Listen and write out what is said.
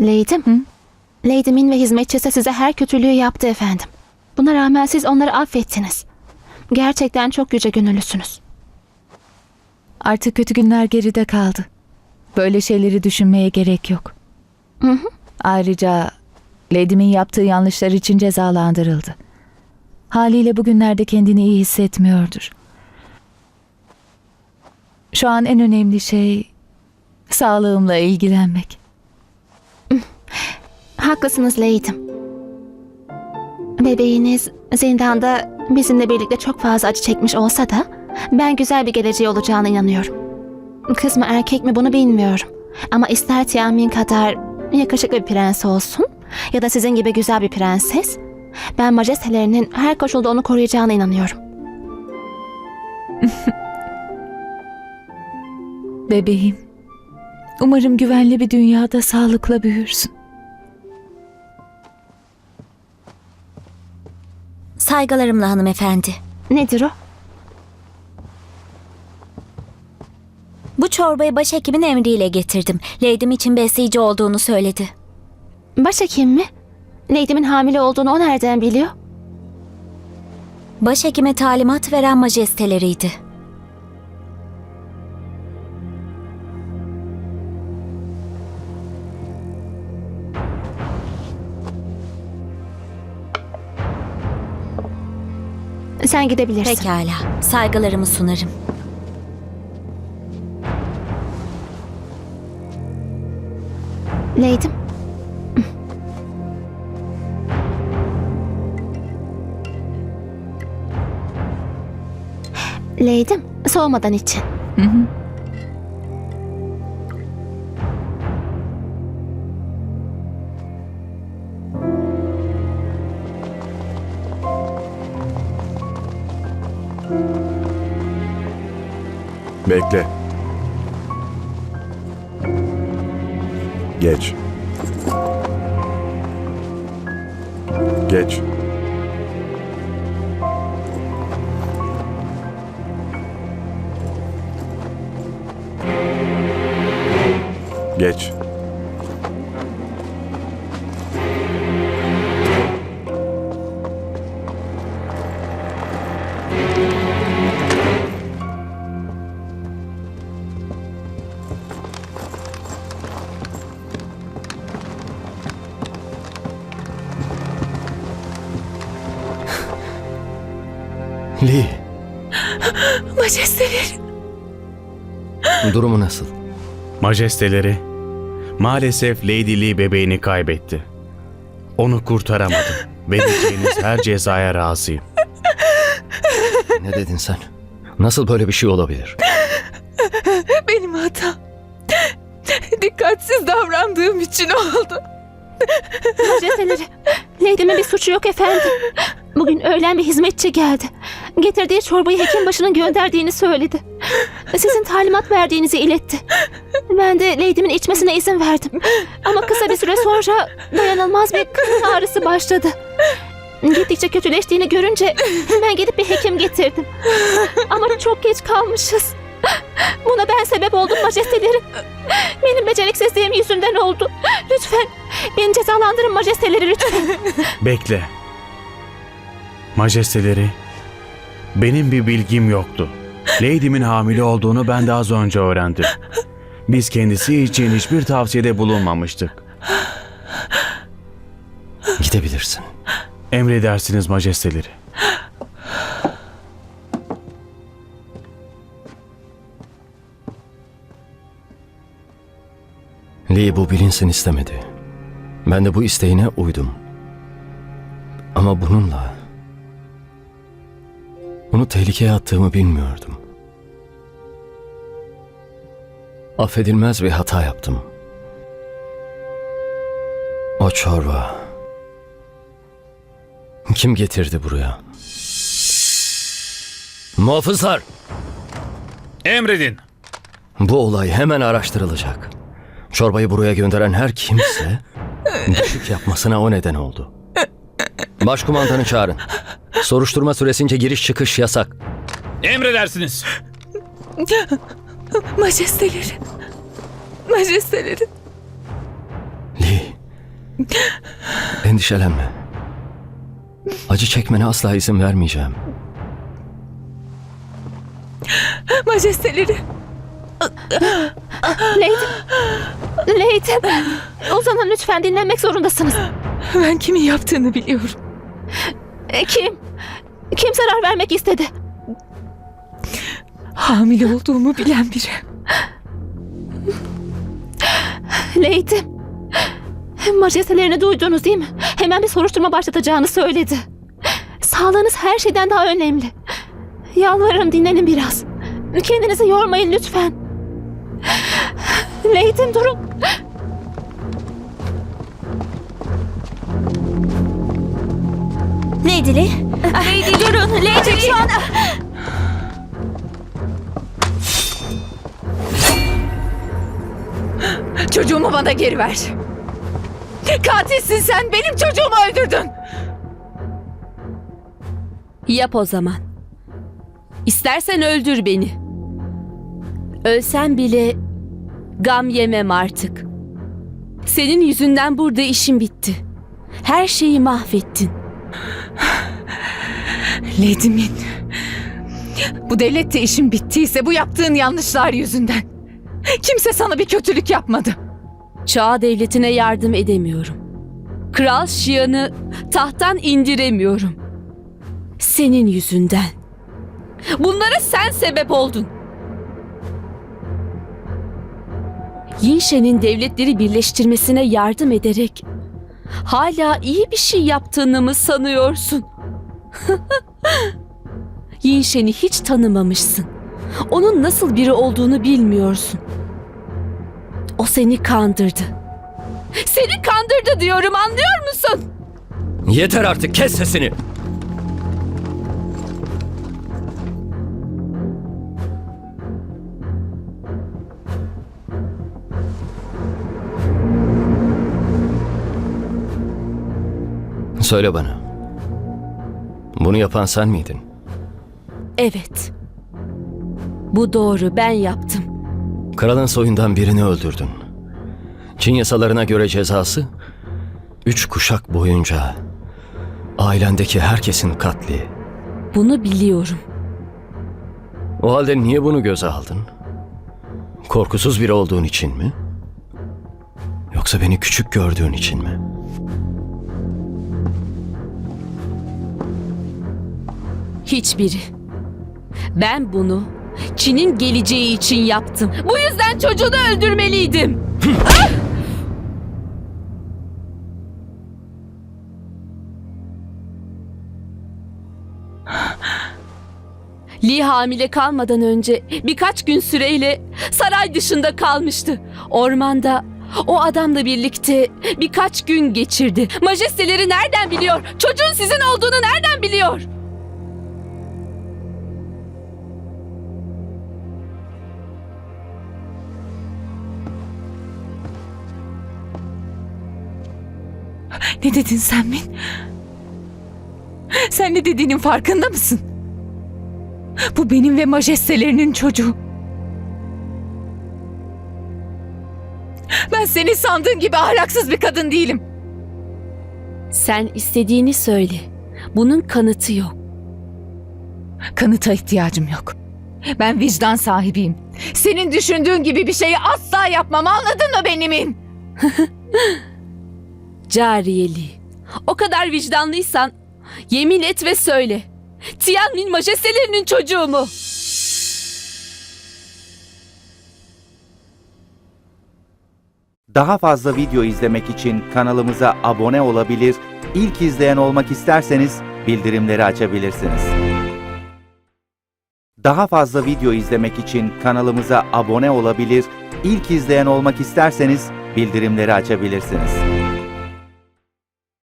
Leydim. Hı? Leydimin ve hizmetçisi size her kötülüğü yaptı efendim. Buna rağmen siz onları affettiniz. Gerçekten çok yüce gönüllüsünüz. Artık kötü günler geride kaldı. Böyle şeyleri düşünmeye gerek yok. Hı hı. Ayrıca Lady'min yaptığı yanlışlar için cezalandırıldı. Haliyle bugünlerde kendini iyi hissetmiyordur. Şu an en önemli şey sağlığımla ilgilenmek. Haklısınız Leydim. Bebeğiniz zindanda bizimle birlikte çok fazla acı çekmiş olsa da ben güzel bir geleceği olacağına inanıyorum. Kız mı erkek mi bunu bilmiyorum. Ama ister Tiamin kadar yakışıklı bir prens olsun ya da sizin gibi güzel bir prenses, ben majestelerinin her koşulda onu koruyacağına inanıyorum. Bebeğim. Umarım güvenli bir dünyada sağlıkla büyürsün. Saygılarımla hanımefendi. Nedir o? Bu çorbayı başhekimin emriyle getirdim. Lady'm için besleyici olduğunu söyledi. Başhekim mi? Lady'min hamile olduğunu o nereden biliyor? Başhekime talimat veren majesteleriydi. Sen gidebilirsin. Pekala. Saygılarımı sunarım. Leydim. Leydim, soğumadan için. Hı hı. Bekle. Geç. Geç. Geç. Majesteleri. durumu nasıl? Majesteleri, maalesef Lady Lee bebeğini kaybetti. Onu kurtaramadım. Vereceğiniz her cezaya razıyım. Ne dedin sen? Nasıl böyle bir şey olabilir? Benim hatam. Dikkatsiz davrandığım için oldu. Majesteleri, Lady'min bir suçu yok efendim. Bugün öğlen bir hizmetçi geldi. Getirdiği çorbayı hekim başının gönderdiğini söyledi. Sizin talimat verdiğinizi iletti. Ben de Lady'min içmesine izin verdim. Ama kısa bir süre sonra dayanılmaz bir karın ağrısı başladı. Gittikçe kötüleştiğini görünce ben gidip bir hekim getirdim. Ama çok geç kalmışız. Buna ben sebep oldum majesteleri. Benim beceriksizliğim yüzünden oldu. Lütfen beni cezalandırın majesteleri lütfen. Bekle. Majesteleri, benim bir bilgim yoktu. Lady'min hamile olduğunu ben de az önce öğrendim. Biz kendisi için hiçbir tavsiyede bulunmamıştık. Gidebilirsin. Emredersiniz majesteleri. Lee bu bilinsin istemedi. Ben de bu isteğine uydum. Ama bununla... Onu tehlikeye attığımı bilmiyordum. Affedilmez bir hata yaptım. O çorba... Kim getirdi buraya? Muhafızlar! Emredin. Bu olay hemen araştırılacak. Çorbayı buraya gönderen her kimse düşük yapmasına o neden oldu. Başkumandanı çağırın. Soruşturma süresince giriş çıkış yasak. Emredersiniz. Majesteleri. Majesteleri. Lee, Endişelenme. Acı çekmene asla izin vermeyeceğim. Majesteleri. Leydim. Leydim. Uzanın lütfen dinlenmek zorundasınız. Ben kimin yaptığını biliyorum. E, Kim? Kim zarar vermek istedi? Hamile olduğumu bilen biri. Leydim. Majestelerini duydunuz değil mi? Hemen bir soruşturma başlatacağını söyledi. Sağlığınız her şeyden daha önemli. Yalvarırım dinlenin biraz. Kendinizi yormayın lütfen. Leydim durun. Lady Lee. Lady durun. Lady şu an... Çocuğumu bana geri ver. Katilsin sen. Benim çocuğumu öldürdün. Yap o zaman. İstersen öldür beni. Ölsem bile gam yemem artık. Senin yüzünden burada işim bitti. Her şeyi mahvettin. Lady. Bu devlette işin bittiyse bu yaptığın yanlışlar yüzünden. Kimse sana bir kötülük yapmadı. Çağ devletine yardım edemiyorum. Kral Şiyan'ı tahttan indiremiyorum. Senin yüzünden. Bunlara sen sebep oldun. Yinşe'nin devletleri birleştirmesine yardım ederek hala iyi bir şey yaptığını mı sanıyorsun? Yinşen'i hiç tanımamışsın. Onun nasıl biri olduğunu bilmiyorsun. O seni kandırdı. Seni kandırdı diyorum anlıyor musun? Yeter artık kes sesini. Söyle bana. Bunu yapan sen miydin? Evet. Bu doğru ben yaptım. Kralın soyundan birini öldürdün. Çin yasalarına göre cezası üç kuşak boyunca ailendeki herkesin katli. Bunu biliyorum. O halde niye bunu göze aldın? Korkusuz biri olduğun için mi? Yoksa beni küçük gördüğün için mi? Hiçbiri. Ben bunu Çin'in geleceği için yaptım. Bu yüzden çocuğunu öldürmeliydim. Lee hamile kalmadan önce birkaç gün süreyle saray dışında kalmıştı. Ormanda o adamla birlikte birkaç gün geçirdi. Majesteleri nereden biliyor? Çocuğun sizin olduğunu nereden biliyor? Ne dedin sen Min? Sen ne dediğinin farkında mısın? Bu benim ve majestelerinin çocuğu. Ben senin sandığın gibi ahlaksız bir kadın değilim. Sen istediğini söyle. Bunun kanıtı yok. Kanıta ihtiyacım yok. Ben vicdan sahibiyim. Senin düşündüğün gibi bir şeyi asla yapmam anladın mı benimin? Cariyeli. O kadar vicdanlıysan yemin et ve söyle. Tianmin majestelerinin çocuğu mu? Daha fazla video izlemek için kanalımıza abone olabilir, ilk izleyen olmak isterseniz bildirimleri açabilirsiniz. Daha fazla video izlemek için kanalımıza abone olabilir, ilk izleyen olmak isterseniz bildirimleri açabilirsiniz.